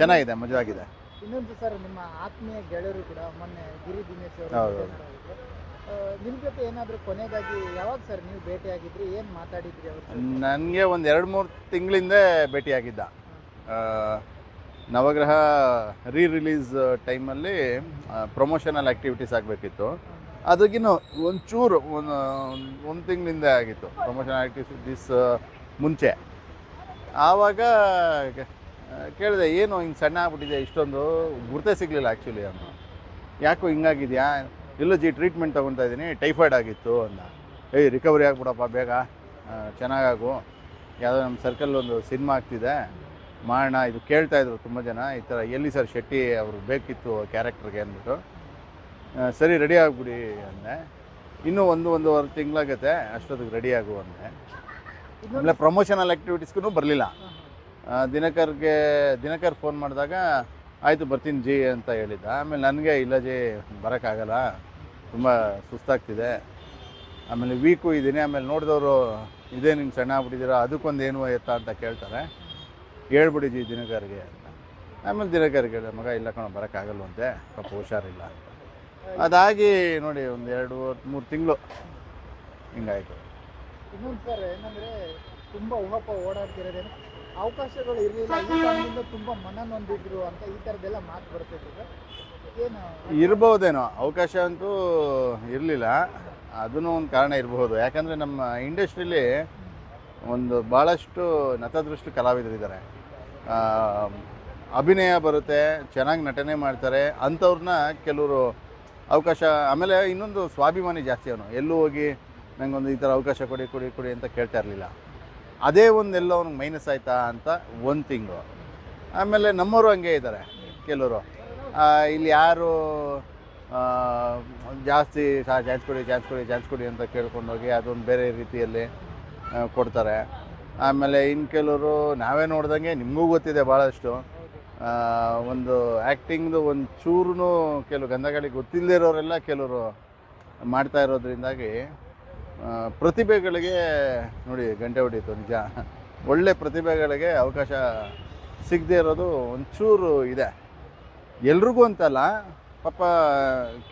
ಚೆನ್ನಾಗಿದೆ ಮಜವಾಗಿದೆ. ಇನ್ನೊಂದು ಸರ್ ನಿಮ್ಮ ಆತ್ಮೀಯ ಗೆಳೆಯರು ಕೂಡ ಮೊನ್ನೆ ಗಿರಿ ದಿನೇಶ್ ಅವರು ನಿಮ್ಮ ಭೇಟಿ ಮಾಡಿದ್ರು. ಆ, ನಿಮ್ ಜೊತೆ ಏನಾದ್ರು ಕೊನೆಗಾಗಿ ಯಾವಾಗ ಸರ್ ನೀವು ಭೇಟಿಯಾಗಿದ್ರಿ? ಏನ್ ಮಾತಾಡಿದ್ರಿ ಅವ್ರ ಜೊತೆ? ನನಗೆ ಒಂದು ಎರಡು ಮೂರು ತಿಂಗಳಿಂದ ಭೇಟಿಯಾಗಿದ್ದ. ಆ, ನವಗ್ರಹ ರೀ ರಿಲೀಸ್ ಟೈಮಲ್ಲಿ ಪ್ರಮೋಷನಲ್ ಆ್ಯಕ್ಟಿವಿಟೀಸ್ ಆಗಬೇಕಿತ್ತು. ಅದಕ್ಕಿನ್ನು ಒಂಚೂರು ಒಂದು ಒಂದು ತಿಂಗಳಿಂದ ಆಗಿತ್ತು ಪ್ರಮೋಷನಲ್ ಆ್ಯಕ್ಟಿವಿಟೀಸ್ ಮುಂಚೆ. ಆವಾಗ ಕೇಳಿದೆ, ಏನು ಹಿಂಗೆ ಸಣ್ಣ ಆಗ್ಬಿಟ್ಟಿದೆ ಇಷ್ಟೊಂದು? ಗುರುತೇ ಸಿಗಲಿಲ್ಲ ಆ್ಯಕ್ಚುಲಿ ಅವನು ಯಾಕೋ ಹಿಂಗಾಗಿದೆಯಾ? ಇಲ್ಲ ಜಿ ಟ್ರೀಟ್ಮೆಂಟ್ ತೊಗೊತಾ ಇದ್ದೀನಿ ಟೈಫಾಯ್ಡ್ ಆಗಿತ್ತು ಅಂದ. ಏಯ್ ರಿಕವರಿ ಆಗ್ಬಿಡಪ್ಪ, ಬೇಗ. ಚೆನ್ನಾಗಾಗು. ಯಾವುದೋ ನಮ್ಮ ಸರ್ಕಲ್ ಒಂದು ಸಿನಿಮಾ ಆಗ್ತಿದೆ. ಮಾಡೋಣ. ಇದು ಕೇಳ್ತಾ ಇದ್ರು ತುಂಬ ಜನ. ಈ ಥರ ಎಲ್ಲಿ ಸರ್ ಶೆಟ್ಟಿ ಅವರು ಬೇಕಿತ್ತು ಕ್ಯಾರೆಕ್ಟ್ರಿಗೆ ಅಂದ್ಬಿಟ್ಟು. ಸರಿ ರೆಡಿ ಆಗಿಬಿಡಿ, ಅಂದೆ. ಇನ್ನೂ ಒಂದು, ಒಂದೂವರೆ ತಿಂಗಳಾಗತ್ತೆ. ಅಷ್ಟೊತ್ತಿಗೆ ರೆಡಿ ಆಗು ಅಂದೆ. ಆಮೇಲೆ ಪ್ರಮೋಷನಲ್ ಆ್ಯಕ್ಟಿವಿಟೀಸ್ಗೂ ಬರಲಿಲ್ಲ. ದಿನಕರ್ಗೆ, ದಿನಕರ್ ಫೋನ್ ಮಾಡಿದಾಗ, ಆಯಿತು, ಬರ್ತೀನಿ ಜಿ ಅಂತ ಹೇಳಿದ್ದ. ಆಮೇಲೆ ನನಗೆ, ಇಲ್ಲ ಜಿ, ಬರೋಕ್ಕಾಗಲ್ಲ. ತುಂಬ ಸುಸ್ತಾಗ್ತಿದೆ. ಆಮೇಲೆ ವೀಕು ಇದ್ದೀನಿ. ಆಮೇಲೆ ನೋಡಿದವರು, ಇದೇ ನಿಮ್ಗೆ ಸಣ್ಣ ಆಗ್ಬಿಟ್ಟಿದ್ದೀರಾ? ಅದಕ್ಕೊಂದು ಏನು ಎತ್ತ? ಅಂತ ಕೇಳ್ತಾರೆ. ಹೇಳ್ಬಿಡಿ ಜಿ, ದಿನಕರ್ಗೆ ಆಮೇಲೆ ದಿನಕರ್ಗೆ ಹೇಳಿದೆ ಮಗ, ಇಲ್ಲ ಕಣ, ಬರೋಕ್ಕಾಗಲ್ವಂತೆ. ಪಾಪ ಹುಷಾರಿಲ್ಲ ಅದಾಗಿ ನೋಡಿ, ಒಂದು ಎರಡು, ಮೂರು ತಿಂಗಳು ಹಿಂಗಾಯಿತು. ಇನ್ನೊಂದು ಸರ್ ಏನಂದರೆ, ತುಂಬ ಓಡಾಡ್ತಿರೋದೇನು? ಅವಕಾಶಗಳು ಇರಲಿಲ್ಲ. ಈ ಕಾರಣದಿಂದ ತುಂಬಾ ಮನ ನೊಂದಿದ್ರು ಅಂತ ಈ ಥರದ್ದೆಲ್ಲ ಮಾತು ಬರ್ತಿದ್ರು. ಸರ್ ಏನು ಇರ್ಬೋದೇನೋ ಅವಕಾಶ ಅಂತೂ ಇರಲಿಲ್ಲ. ಅದನ್ನು ಒಂದು ಕಾರಣ ಇರಬಹುದು. ಯಾಕಂದರೆ ನಮ್ಮ ಇಂಡಸ್ಟ್ರೀಲಿ ಒಂದು ಭಾಳಷ್ಟು ನತದೃಷ್ಟು ಕಲಾವಿದರಿದ್ದಾರೆ ಆ, ಅಭಿನಯ ಬರುತ್ತೆ ಚೆನ್ನಾಗಿ ನಟನೆ ಮಾಡ್ತಾರೆ ಅಂಥವ್ರನ್ನ ಕೆಲವರು ಅವಕಾಶ ಆಮೇಲೆ ಇನ್ನೊಂದು ಸ್ವಾಭಿಮಾನಿ ಜಾಸ್ತಿ ಅವನು. ಎಲ್ಲೂ ಹೋಗಿ ನನಗೊಂದು ಈ ಥರ ಅವಕಾಶ ಕೊಡಿ ಕೊಡಿ ಕೊಡಿ ಅಂತ ಕೇಳ್ತಾ ಇರಲಿಲ್ಲ. ಅದೇ ಒಂದು ಎಲ್ಲೋ ಅವ್ನಿಗೆ ಮೈನಸ್ ಆಯ್ತಾ ಅಂತ ಒಂದು ತಿಂಗಳು. ಆಮೇಲೆ ನಮ್ಮವರು ಹಂಗೆ ಇದ್ದಾರೆ ಕೆಲವರು. ಇಲ್ಲಿ ಯಾರು ಜಾಸ್ತಿ ಚಾನ್ಸ್ ಕೊಡಿ ಚಾನ್ಸ್ ಕೊಡಿ ಚಾನ್ಸ್ ಕೊಡಿ ಅಂತ ಕೇಳ್ಕೊಂಡೋಗಿ ಅದೊಂದು ಬೇರೆ ರೀತಿಯಲ್ಲಿ ಕೊಡ್ತಾರೆ. ಆಮೇಲೆ ಇನ್ನು ಕೆಲವರು, ನಾವೇ ನೋಡ್ದಂಗೆ ನಿಮಗೂ ಗೊತ್ತಿದೆ ಭಾಳಷ್ಟು ಒಂದು ಆ್ಯಕ್ಟಿಂಗ್ದು ಒಂದು ಚೂರು ಕೆಲವು ಗಂಧಗಳಿಗೆ ಗೊತ್ತಿಲ್ಲದೆ ಇರೋರೆಲ್ಲ ಕೆಲವರು ಮಾಡ್ತಾ ಇರೋದ್ರಿಂದಾಗಿ ಪ್ರತಿಭೆಗಳಿಗೆ ನೋಡಿ ಗಂಟೆ ಹೊಡೀತು, ನಿಜ. ಒಳ್ಳೆ ಪ್ರತಿಭೆಗಳಿಗೆ ಅವಕಾಶ ಸಿಗದೆ ಇರೋದು ಒಂಚೂರು ಇದೆ. ಎಲ್ರಿಗೂ ಅಂತಲ್ಲ, ಪಾಪ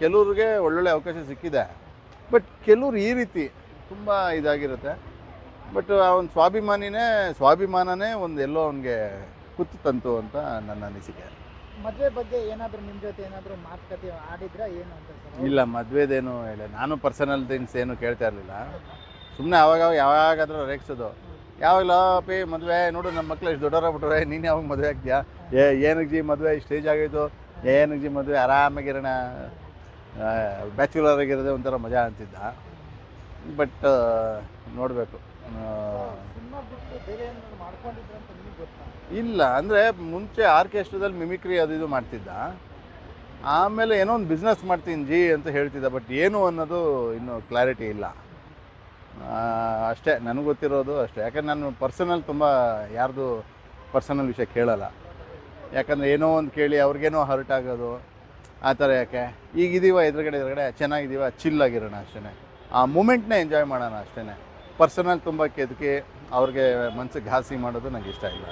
ಕೆಲವ್ರಿಗೆ ಒಳ್ಳೊಳ್ಳೆ ಅವಕಾಶ ಸಿಕ್ಕಿದೆ. ಬಟ್ ಕೆಲವ್ರು ಈ ರೀತಿ ತುಂಬ ಇದಾಗಿರುತ್ತೆ. ಬಟ್ ಆ ಒಂದು ಸ್ವಾಭಿಮಾನಿನೇ, ಸ್ವಾಭಿಮಾನನೇ ಒಂದು ಎಲ್ಲೋ ಅವನಿಗೆ ಕುತ್ತು ತಂತು ಅಂತ ನನ್ನ ಅನಿಸಿಕೆ. ಮದುವೆ ಬಗ್ಗೆ ಏನಾದರೂ ನಿಮ್ಮ ಜೊತೆ ಏನಾದರೂ ಮಾತುಕತೆ ಆಡಿದ್ರ ಏನು ಅಂತ ಇಲ್ಲ, ಮದುವೆದೇನು ಹೇಳಿ. ನಾನು ಪರ್ಸನಲ್ ಥಿಂಗ್ಸ್ ಏನು ಕೇಳ್ತಾ ಇರಲಿಲ್ಲ. ಸುಮ್ಮನೆ ಅವಾಗ ಯಾವಾಗಾದ್ರೂ ರೇಗಿಸೋದು. ಯಾವಾಗಲೋ ಪಿ ಮದುವೆ, ನೋಡು ನಮ್ಮ ಮಕ್ಳು ಎಷ್ಟು ದೊಡ್ಡವರಾಗ್ಬಿಟ್ರೆ ನೀನು ಯಾವಾಗ ಮದುವೆ ಆಗ್ತೀಯಾ? ಏ ಏನಕ್ಕೆ ಜಿ ಮದುವೆ? ಸ್ಟೇಜ್ ಆಗೋಯ್ತು ಏನಕ್ಕೆ ಜಿ ಮದುವೆ? ಆರಾಮಾಗಿರೋಣ ಬ್ಯಾಚುಲರ್ ಆಗಿರೋದೇ ಒಂಥರ ಮಜಾ ಅಂತಿದ್ದ. ಬಟ್ ನೋಡಬೇಕು. ಇಲ್ಲ, ಅಂದರೆ ಮುಂಚೆ ಆರ್ಕೆಸ್ಟ್ರಾದಲ್ಲಿ ಮಿಮಿಕ್ರಿ ಅದು ಇದು ಮಾಡ್ತಿದ್ದ. ಆಮೇಲೆ ಏನೋ ಒಂದು ಬಿಸ್ನೆಸ್ ಮಾಡ್ತೀನಿ ಜಿ ಅಂತ ಹೇಳ್ತಿದ್ದ ಬಟ್ ಏನು ಅನ್ನೋದು ಇನ್ನೂ ಕ್ಲಾರಿಟಿ ಇಲ್ಲ. ಅಷ್ಟೇ, ನನಗೆ ಗೊತ್ತಿರೋದು ಅಷ್ಟೇ. ಯಾಕಂದ್ರೆ ನಾನು ಪರ್ಸನಲ್ ತುಂಬ ಯಾರ್ದು ಪರ್ಸನಲ್ ವಿಷಯ ಕೇಳಲ್ಲ. ಯಾಕಂದರೆ ಏನೋ ಒಂದು ಕೇಳಿ ಅವ್ರಿಗೇನೋ ಹರ್ಟ್ ಆಗೋದು. ಆ ಥರ ಯಾಕೆ? ಈಗ ಎದುರುಗಡೆ ಎದುರುಗಡೆ ಚೆನ್ನಾಗಿದ್ದೀವ ಚಿಲ್ ಆಗಿರೋಣ ಅಷ್ಟೇ ಆ ಮೂಮೆಂಟ್ನೇ ಎಂಜಾಯ್ ಮಾಡೋಣ ಅಷ್ಟೇ ಪರ್ಸನಲ್ ತುಂಬ ಕೆದಕಿ ಅವ್ರಿಗೆ ಮನ್ಸಿಗೆ ಘಾಸಿ ಮಾಡೋದು ನಂಗೆ ಇಷ್ಟ ಇಲ್ಲ.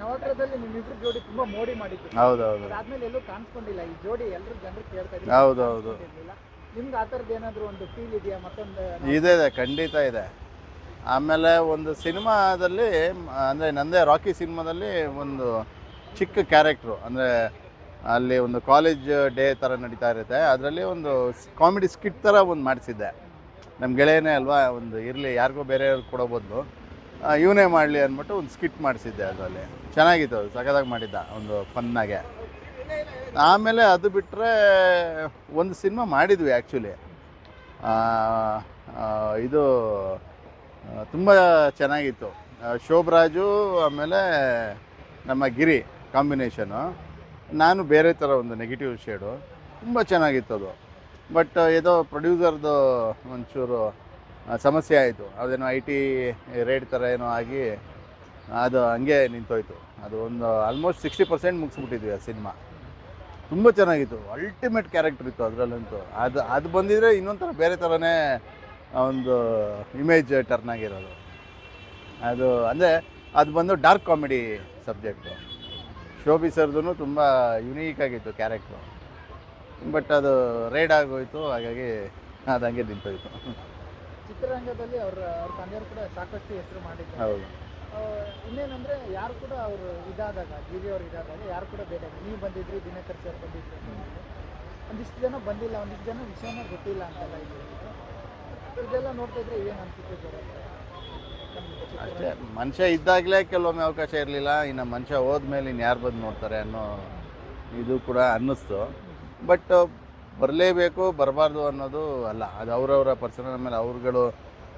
ನವಗ್ರಹದಲ್ಲಿ ನಿಮ್ಮಿಬ್ರು ಜೋಡಿ ತುಂಬಾ ಮೋಡಿ ಮಾಡಿದ್ರು. ಹೌದೌದು. ಅದಾದ್ಮೇಲೆ ಎಲ್ಲೂ ಕಾಣಿಸ್ಕೊಂಡಿಲ್ಲ. ಈ ಜೋಡಿ ಎಲ್ಲರೂ ಜನರು ಕೇಳ್ತಾ ಇದ್ರು ಹೌದೌದು. ಕಾಣಿಸ್ಕೊಂಡಿರ್ಲಿಲ್ಲ. ನಿಮ್ಗೆ ಆ ಥರದ್ದು ಏನಾದ್ರು ಒಂದು ಫೀಲ್ ಇದೆಯಾ? ಮತ್ತೊಂದು ಇದೆ ಇದೆ ಖಂಡಿತ ಇದೆ. ಆಮೇಲೆ ಒಂದು ಸಿನಿಮಾದಲ್ಲಿ ಅಂದರೆ ನಂದೇ ರಾಕಿ ಸಿನಿಮಾದಲ್ಲಿ ಒಂದು ಚಿಕ್ಕ ಕ್ಯಾರೆಕ್ಟ್ರು ಅಂದರೆ ಅಲ್ಲಿ ಒಂದು ಕಾಲೇಜ್ ಡೇ ಥರ ನಡೀತಾ ಇರುತ್ತೆ. ಅದರಲ್ಲಿ ಒಂದು ಕಾಮಿಡಿ ಸ್ಕಿಟ್ ಥರ ಒಂದು ಮಾಡಿಸಿದ್ದೆ. ನಮ್ಮ ಗೆಳೆಯನೇ ಅಲ್ವಾ, ಒಂದು ಇರಲಿ, ಯಾರಿಗೋ ಬೇರೆಯವ್ರಿಗೆ ಕೊಡೋ ಬದಲು ಇವನೇ ಮಾಡಲಿ ಅಂದ್ಬಿಟ್ಟು ಒಂದು ಸ್ಕಿಟ್ ಮಾಡಿಸಿದ್ದೆ ಅದರಲ್ಲಿ. ಚೆನ್ನಾಗಿತ್ತು ಅದು, ಸಖತ್ತಾಗಿ ಮಾಡಿದ್ದ, ಒಂದು ಫನ್ನಾಗೆ ಆಮೇಲೆ ಅದು ಬಿಟ್ಟರೆ ಒಂದು ಸಿನಿಮಾ ಮಾಡಿದ್ವಿ ಆ್ಯಕ್ಚುಲಿ ಇದು ತುಂಬ ಚೆನ್ನಾಗಿತ್ತು. ಶೋಭರಾಜು, ಆಮೇಲೆ ನಮ್ಮ ಗಿರಿ ಕಾಂಬಿನೇಷನು ನಾನು ಬೇರೆ ಥರ ಒಂದು ನೆಗೆಟಿವ್ ಶೇಡು ತುಂಬ ಚೆನ್ನಾಗಿತ್ತು ಅದು. ಬಟ್ ಏನೋ ಪ್ರೊಡ್ಯೂಸರ್ದು ಒಂಚೂರು ಸಮಸ್ಯೆ ಆಯಿತು. ಅದೇನೋ ಐ ಟಿ ರೇಟ್ ಥರ ಏನೋ ಆಗಿ, ಅದು ಹಂಗೆ ನಿಂತೋಯ್ತು. ಅದು ಒಂದು ಆಲ್ಮೋಸ್ಟ್ ಸಿಕ್ಸ್ಟಿ ಪರ್ಸೆಂಟ್ ಮುಗಿಸ್ಬಿಟ್ಟಿದ್ವಿ ಆ ಸಿನಿಮಾ. ತುಂಬ ಚೆನ್ನಾಗಿತ್ತು. ಅಲ್ಟಿಮೇಟ್ ಕ್ಯಾರೆಕ್ಟರ್ ಇತ್ತು ಅದರಲ್ಲಂತೂ. ಅದು ಅದು ಬಂದಿದ್ರೆ ಇನ್ನೊಂಥರ ಥರ ಬೇರೆ ಥರನೇ ಒಂದು ಇಮೇಜ್ ಟರ್ನ್ ಆಗಿರೋದು. ಅದು, ಅಂದರೆ ಅದು ಬಂದು ಡಾರ್ಕ್ ಕಾಮಿಡಿ ಸಬ್ಜೆಕ್ಟು ಶೋಭಿ ಸರ್ದು ತುಂಬ ಯುನೀಕ್ ಆಗಿತ್ತು ಕ್ಯಾರೆಕ್ಟ್ರು ಬಟ್ ಅದು ರೇಡ್ ಆಗೋಯ್ತು ಹಾಗಾಗಿ ಅದು ಹಂಗೆ ನಿಂತೋಯ್ತು. ಚಿತ್ರರಂಗದಲ್ಲಿ ಅವ್ರ ಅವ್ರ ತಂದೆಯವರು ಕೂಡ ಸಾಕಷ್ಟು ಹೆಸರು ಮಾಡಿದ್ದಾರೆ. ಹೌದು. ಆ, ಇನ್ನೇನಂದ್ರೆ ಯಾರು ಕೂಡ ಅವರು ಇದಾದಾಗ ಅವ್ರು ಇದಾದಾಗ ಯಾರು ಕೂಡ ಬೇಡ ನೀವು ಬಂದಿದ್ರಿ ದಿನಕರ್ ಸರ್ ಬಂದಿದ್ರಿ ಅಂತ ಹೇಳಿದ್ರು. ಒಂದಿಷ್ಟು ಜನ ಬಂದಿಲ್ಲ ಒಂದಿಷ್ಟು ಜನ ವಿಷಯನ ಗೊತ್ತಿಲ್ಲ ಅಂತೆಲ್ಲ ಇದೆ. ಇದೆಲ್ಲ ನೋಡ್ತಾ ಇದ್ರೆ ಏನು ಅನ್ಸುತ್ತೆ ಸರ್? ಅಷ್ಟೇ? ಮನುಷ್ಯ ಇದ್ದಾಗಲೇ ಕೆಲವೊಮ್ಮೆ ಅವಕಾಶ ಇರಲಿಲ್ಲ. ಇನ್ನು ಮನುಷ್ಯ ಹೋದ್ಮೇಲೆ ಇನ್ನು ಯಾರು ಬಂದು ನೋಡ್ತಾರೆ ಅನ್ನೋ ಇದು ಕೂಡ ಅನ್ನಿಸ್ತು. ಬಟ್, ಬರಲೇಬೇಕು, ಬರಬಾರ್ದು ಅನ್ನೋದು ಅಲ್ಲ. ಅದು ಅವರವರ ಪರ್ಸನಲ್ ಮೇಲೆ ಅವ್ರುಗಳು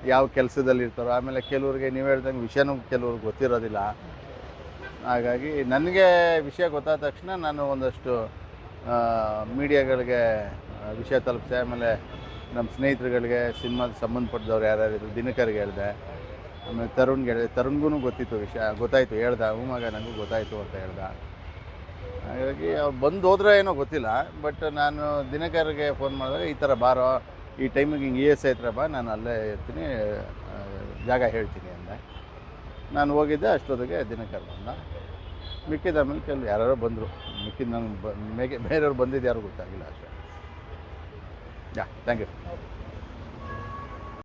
ಯಾವ ಕೆಲಸದಲ್ಲಿ ಇರ್ತಾರೋ, ಆಮೇಲೆ ಕೆಲವ್ರಿಗೆ ನೀವು ಹೇಳ್ದಂಗೆ ವಿಷಯನೂ ಕೆಲವ್ರಿಗೆ ಗೊತ್ತಿರೋದಿಲ್ಲ. ಹಾಗಾಗಿ ನನಗೆ ವಿಷಯ ಗೊತ್ತಾದ ತಕ್ಷಣ ನಾನು ಒಂದಷ್ಟು ಮೀಡಿಯಾಗಳಿಗೆ ವಿಷಯ ತಲುಪಿಸಿ. ಆಮೇಲೆ ನಮ್ಮ ಸ್ನೇಹಿತರುಗಳಿಗೆ ಸಿನಿಮಾದ ಸಂಬಂಧಪಟ್ಟದವ್ರು ಯಾರ್ಯಾರಿದ್ರು, ದಿನಕರ್ಗೆ ಹೇಳಿದೆ. ಆಮೇಲೆ ತರುಣ್ಗೆ ಹೇಳಿದೆ. ತರುಣ್ಗೂ ಗೊತ್ತಿತ್ತು ವಿಷಯ, ಗೊತ್ತಾಯಿತು, ಹೇಳ್ದೆ. ಹ್ಞೂ ಮಗ ನನಗೂ ಗೊತ್ತಾಯಿತು ಅಂತ ಹೇಳ್ದ. ಹಾಗಾಗಿ ಅವ್ರು ಬಂದು ಹೋದ್ರೆ ಏನೋ ಗೊತ್ತಿಲ್ಲ ಬಟ್ ನಾನು ದಿನಕರ್ಗೆ ಫೋನ್ ಮಾಡಿದಾಗ ಈ ಥರ ಬಾರೋ, ಈ ಟೈಮಿಗೆ ಹಿಂಗೆ ಇ ಎಸ್ ಐ ಹತ್ರ ಬಾ, ನಾನು ಅಲ್ಲೇ ಇರ್ತೀನಿ ಜಾಗ ಹೇಳ್ತೀನಿ ಅಂದೆ. ನಾನು ಹೋಗಿದ್ದೆ, ಅಷ್ಟೊತ್ತಿಗೆ ದಿನಕರ್ ಬಂದ. ಮಿಕ್ಕಿದ ಆಮೇಲೆ ಕೆಲವು ಯಾರು ಬಂದರು. ಮಿಕ್ಕಿದ ನನಗೆ ಬ, ಮೇಗೆ, ಬೇರೆಯವ್ರು ಬಂದಿದ್ದು ಯಾರು ಗೊತ್ತಾಗಿಲ್ಲ ಅಷ್ಟೇ. Yeah thank you